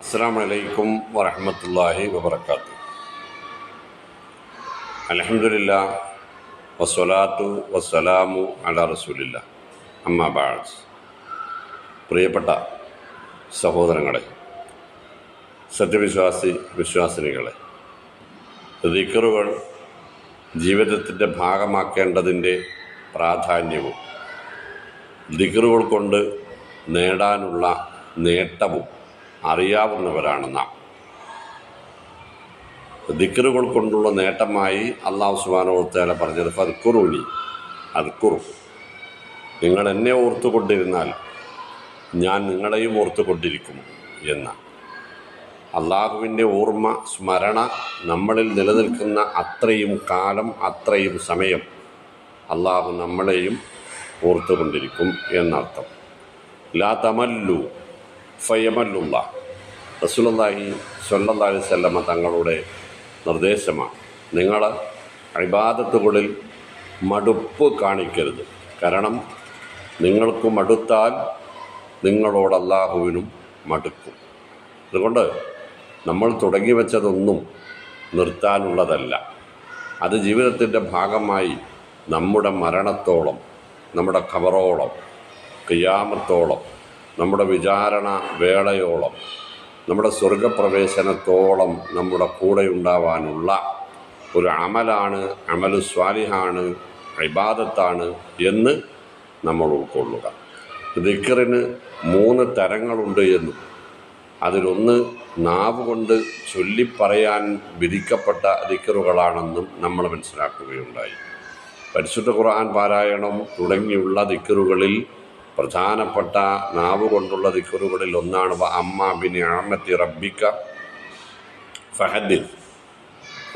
അസ്സാം വലൈക്കും വറഹമത്തല്ലാഹി വബർക്കാത്തു അലഹമില്ല വസ്വലാത്തു വസ്സലാമു അല റസൂലില്ല. അമ്മ ബാഴ്സ് പ്രിയപ്പെട്ട സഹോദരങ്ങളെ സത്യവിശ്വാസി വിശ്വാസിനികളെ ദിക്കറുകൾ ജീവിതത്തിന്റെ ഭാഗമാക്കേണ്ടതിന്റെ പ്രാധാന്യവും ദിക്കറുകൾ കൊണ്ട് നേടാനുള്ള നേട്ടവും അറിയാവുന്നവരാണ് നാം ദിക്കറുകൾ കൊണ്ടുള്ള നേട്ടമായി അള്ളാഹു സുബാന ഓർത്തേല പറഞ്ഞത് ഫർക്കുറുനി അൽക്കുറു നിങ്ങൾ എന്നെ ഓർത്തുകൊണ്ടിരുന്നാൽ ഞാൻ നിങ്ങളെയും ഓർത്തുകൊണ്ടിരിക്കും എന്ന. അള്ളാഹുവിന്റെ ഓർമ്മ സ്മരണ നമ്മളിൽ നിലനിൽക്കുന്ന അത്രയും കാലം അത്രയും സമയം അള്ളാഹു നമ്മളെയും ഓർത്തുകൊണ്ടിരിക്കും എന്നർത്ഥം. ലാ തമല്ലു ഫയമല്ലുള്ള റസൂലുള്ളാഹി സ്വല്ലല്ലാഹി അലൈഹി തങ്ങളുടെ നിർദ്ദേശമാണ്. നിങ്ങൾ അഴിബാദത്തുകളിൽ മടുപ്പ് കാണിക്കരുത്. കാരണം നിങ്ങൾക്ക് മടുത്താൽ നിങ്ങളോട് അള്ളാഹുവിനും മടുക്കും. അതുകൊണ്ട് നമ്മൾ തുടങ്ങി വെച്ചതൊന്നും നിർത്താനുള്ളതല്ല. അത് ജീവിതത്തിന്റെ ഭാഗമായി നമ്മുടെ മരണത്തോളം നമ്മുടെ ഖബറോളം കിയാമത്തോളം നമ്മുടെ വിചാരണ വേളയോളം നമ്മുടെ സ്വർഗപ്രവേശനത്തോളം നമ്മുടെ കൂടെ ഉണ്ടാവാനുള്ള ഒരു അമലാണ് അമലു സ്വാലിഹാണ് ഇബാദത്താണ് എന്ന് നമ്മൾ ഉൾക്കൊള്ളുക. ദിക്കറിന് മൂന്ന് തരങ്ങളുണ്ട് എന്നും അതിലൊന്ന് നാവ് കൊണ്ട് ചൊല്ലിപ്പറയാൻ വിധിക്കപ്പെട്ട ദിക്കറുകളാണെന്നും നമ്മൾ മനസ്സിലാക്കുകയുണ്ടായി. പരിശുദ്ധ ഖുർആൻ പാരായണം തുടങ്ങിയുള്ള ദിക്കറുകളിൽ പ്രധാനപ്പെട്ട നാവ് കൊണ്ടുള്ള ദിക്കറുകളിൽ ഒന്നാണ് അമ്മ ബിനി ആമത്തി റബ്ബിക്ക ഫഹദിൽ.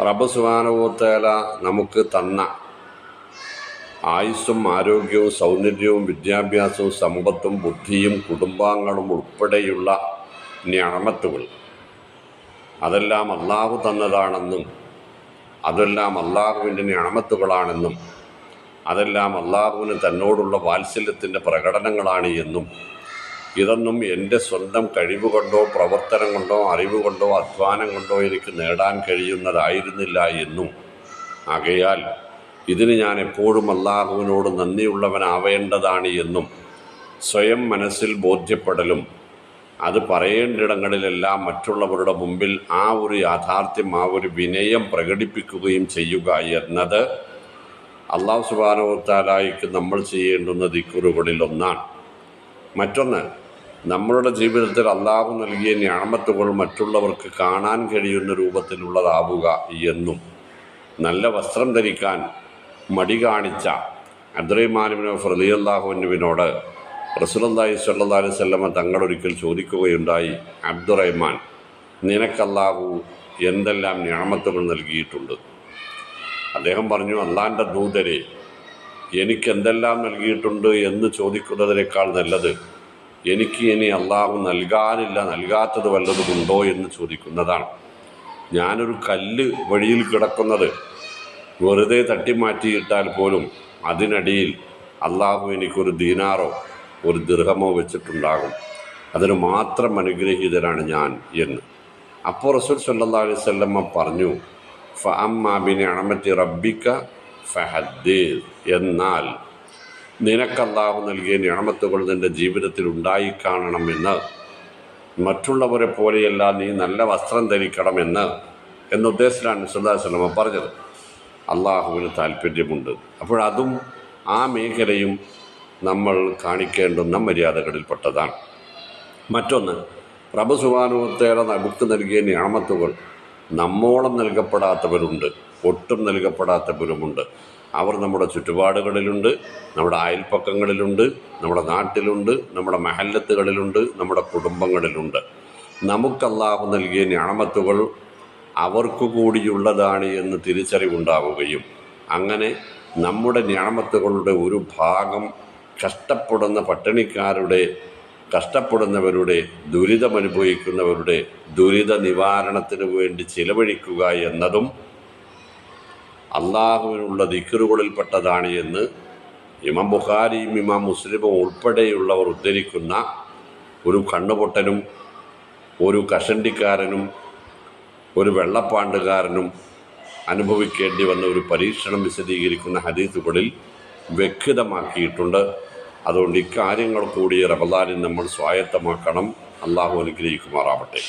റബ്ബ് സുബാനുഭവത്തേല നമുക്ക് തന്ന ആയുസ്സും ആരോഗ്യവും സൗന്ദര്യവും വിദ്യാഭ്യാസവും സമ്പത്തും ബുദ്ധിയും കുടുംബാംഗങ്ങളും ഉൾപ്പെടെയുള്ള ഞാമത്തുകൾ അതെല്ലാം അള്ളാഹു തന്നതാണെന്നും അതെല്ലാം അള്ളാഹുവിന്റെ ഞാമത്തുകളാണെന്നും അതെല്ലാം അള്ളാഹുവിന് തന്നോടുള്ള വാത്സല്യത്തിന്റെ പ്രകടനങ്ങളാണ് എന്നും ഇതൊന്നും എന്റെ സ്വന്തം കഴിവ് കൊണ്ടോ പ്രവർത്തനം കൊണ്ടോ അറിവ് കൊണ്ടോ അധ്വാനം കൊണ്ടോ എനിക്ക് നേടാൻ കഴിയുന്നതായിരുന്നില്ല എന്നും. ആകയാൽ ഇതിന് ഞാൻ എപ്പോഴും അള്ളാഹുവിനോട് നന്ദിയുള്ളവനാവേണ്ടതാണ് എന്നും സ്വയം മനസ്സിൽ ബോധ്യപ്പെടലും അത് പറയേണ്ടിടങ്ങളിലെല്ലാം മറ്റുള്ളവരുടെ മുമ്പിൽ ആ ഒരു യാഥാർത്ഥ്യം ആ ഒരു വിനയം പ്രകടിപ്പിക്കുകയും ചെയ്യുക എന്നത് അള്ളാഹു സുബാനോത്താലായിക്ക് നമ്മൾ ചെയ്യേണ്ടുന്ന ദിക്കുറുകളിൽ ഒന്നാണ് മറ്റൊന്ന് നമ്മളുടെ ജീവിതത്തിൽ അള്ളാഹു നൽകിയ ഞാമത്തുകൾ മറ്റുള്ളവർക്ക് കാണാൻ കഴിയുന്ന രൂപത്തിലുള്ളതാവുക എന്നും നല്ല വസ്ത്രം ധരിക്കാൻ മടി കാണിച്ച അബ്ദുറഹിമാനുവിനോ ഫറലി അള്ളാഹുവിനുവിനോട് റസൂലല്ലാഹി സല്ലാ അലൈഹി സ്വല്ലമ തങ്ങളൊരിക്കൽ ചോദിക്കുകയുണ്ടായി അബ്ദുറഹ്മാൻ നിനക്കല്ലാഹു എന്തെല്ലാം ഞാമത്തുകൾ നൽകിയിട്ടുണ്ട്? അദ്ദേഹം പറഞ്ഞു അള്ളാന്റെ ദൂതരെ എനിക്ക് എന്തെല്ലാം നൽകിയിട്ടുണ്ട് എന്ന് ചോദിക്കുന്നതിനേക്കാൾ നല്ലത് എനിക്ക് ഇനി അള്ളാഹു നൽകാനില്ല നൽകാത്തത് വല്ലതുമുണ്ടോ എന്ന് ചോദിക്കുന്നതാണ്. ഞാനൊരു കല്ല് വഴിയിൽ കിടക്കുന്നത് വെറുതെ തട്ടിമാറ്റിയിട്ടാൽ പോലും അതിനടിയിൽ അള്ളാഹു എനിക്കൊരു ദീനാറോ ഒരു ദീർഘമോ വെച്ചിട്ടുണ്ടാകും. അതിന് മാത്രം അനുഗ്രഹീതനാണ് ഞാൻ എന്ന്. അപ്പോൾ റസൂൽ സല്ലാ അലൈഹി സ്വല്ലമ്മ പറഞ്ഞു ഫഅമ്മാബിന് അണമത്തി റബ്ബിക്ക ഫഹദ്ദീർ എന്നാൽ നിനക്കല്ലാഹു നൽകിയ ഞണമത്തുകൾ നിന്റെ ജീവിതത്തിൽ ഉണ്ടായിക്കാണണമെന്ന് മറ്റുള്ളവരെ പോലെയല്ല നീ നല്ല വസ്ത്രം ധരിക്കണമെന്ന് എന്നുദ്ദേശത്തിലാണ് സുല്ലാസ്ലമ പറഞ്ഞത്. അള്ളാഹുവിന് താല്പര്യമുണ്ട്. അപ്പോഴതും ആ മേഖലയും നമ്മൾ കാണിക്കേണ്ടുന്ന മര്യാദകളിൽപ്പെട്ടതാണ്. മറ്റൊന്ന് പ്രഭു സുബാനുത്തേറെ നമുക്ക് നൽകിയ ഞാമത്തുകൾ നമ്മോളം നൽകപ്പെടാത്തവരുണ്ട് ഒട്ടും നൽകപ്പെടാത്തവരുമുണ്ട്. അവർ നമ്മുടെ ചുറ്റുപാടുകളിലുണ്ട് നമ്മുടെ അയൽപ്പക്കങ്ങളിലുണ്ട് നമ്മുടെ നാട്ടിലുണ്ട് നമ്മുടെ മഹല്ലത്തുകളിലുണ്ട് നമ്മുടെ കുടുംബങ്ങളിലുണ്ട്. നമുക്ക് നൽകിയ ഞാമത്തുകൾ അവർക്ക് കൂടിയുള്ളതാണ് എന്ന് തിരിച്ചറിവുണ്ടാവുകയും അങ്ങനെ നമ്മുടെ ഞാമത്തുകളുടെ ഒരു ഭാഗം കഷ്ടപ്പെടുന്ന പട്ടിണിക്കാരുടെ കഷ്ടപ്പെടുന്നവരുടെ ദുരിതമനുഭവിക്കുന്നവരുടെ ദുരിത നിവാരണത്തിന് വേണ്ടി ചിലവഴിക്കുക എന്നതും അള്ളാഹുവിനുള്ള ദിക്കറുകളിൽപ്പെട്ടതാണ് എന്ന് ഇമാം ബുഖാരിയും ഇമാം മുസ്ലിമും ഉൾപ്പെടെയുള്ളവർ ഉദ്ധരിക്കുന്ന ഒരു കണ്ണുപൊട്ടനും ഒരു കഷണ്ടിക്കാരനും ഒരു വെള്ളപ്പാണ്ടുകാരനും അനുഭവിക്കേണ്ടി വന്ന ഒരു പരീക്ഷണം വിശദീകരിക്കുന്ന ഹദീസുകളിൽ വ്യക്തമാക്കിയിട്ടുണ്ട്. അതുകൊണ്ട് ഇക്കാര്യങ്ങൾ കൂടി റമദാനിൽ നമ്മൾ സ്വായത്തമാക്കണം. അള്ളാഹു അനുഗ്രഹിക്കുമാറാവട്ടെ.